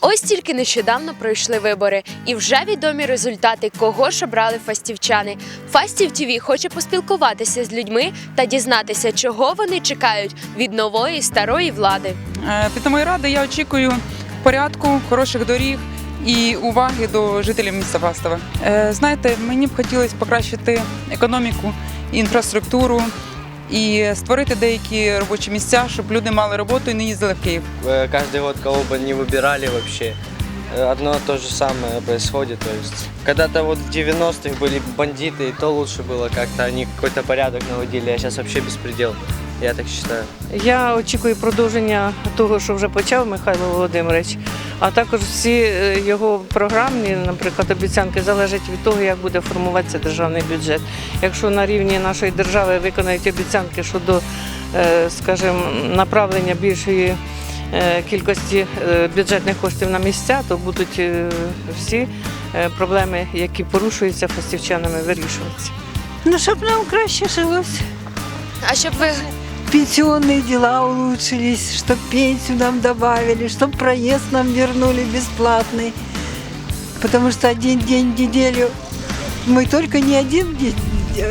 Ось тільки нещодавно пройшли вибори, і вже відомі результати, кого ж обрали фастівчани. Фастів ТІВІ хоче поспілкуватися з людьми та дізнатися, чого вони чекають від нової старої влади. Е, Від моєї ради я очікую порядку, хороших доріг і уваги до жителів міста Фастова. Е, Знаєте, мені б хотілося покращити економіку, інфраструктуру і створити деякі робочі місця, щоб люди мали роботу і не їздили в Київ. Э, Каждый год кого бы не выбирали вообще, э, одно то же самое происходит. То есть, когда-то вот в 90-х были бандиты, и то лучше было как-то, они какой-то порядок наводили, а сейчас вообще беспредел. Я так считаю. Я очікую продовження того, що вже почав Михайло Володимирович, а також всі е, його програмні, наприклад, обіцянки залежать від того, як буде формуватися державний бюджет. Якщо на рівні нашої держави виконають обіцянки щодо, е, скажімо, направлення більшої е, кількості бюджетних коштів на місця, то будуть всі проблеми, які порушуються фастівчанами, вирішуватися. Ну, щоб нам краще жилось. А щоб ви Пенсионные дела улучшились, чтобы пенсию нам добавили, чтобы проезд нам вернули бесплатный. Потому что один день в неделю мы только не один день,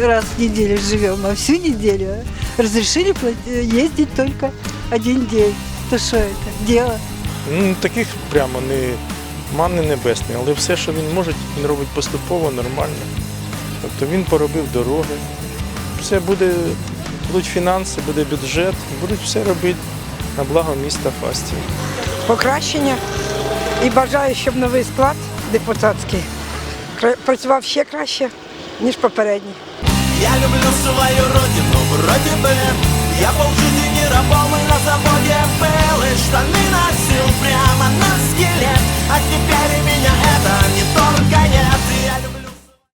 раз в неделю живем, а всю неделю разрешили плат- ездить только один день. То что это? Дело. Ну, таких прямо не манни небесні, але все, що він може, він робить поступово, нормально. Тобто він поробив дороги, все буде, будуть фінанси, буде бюджет, будуть все робити на благо міста Фастів. покращення і бажаю, щоб новий склад депутатський працював ще краще, ніж попередній. Я люблю свою родину, вроде бы Я полжизни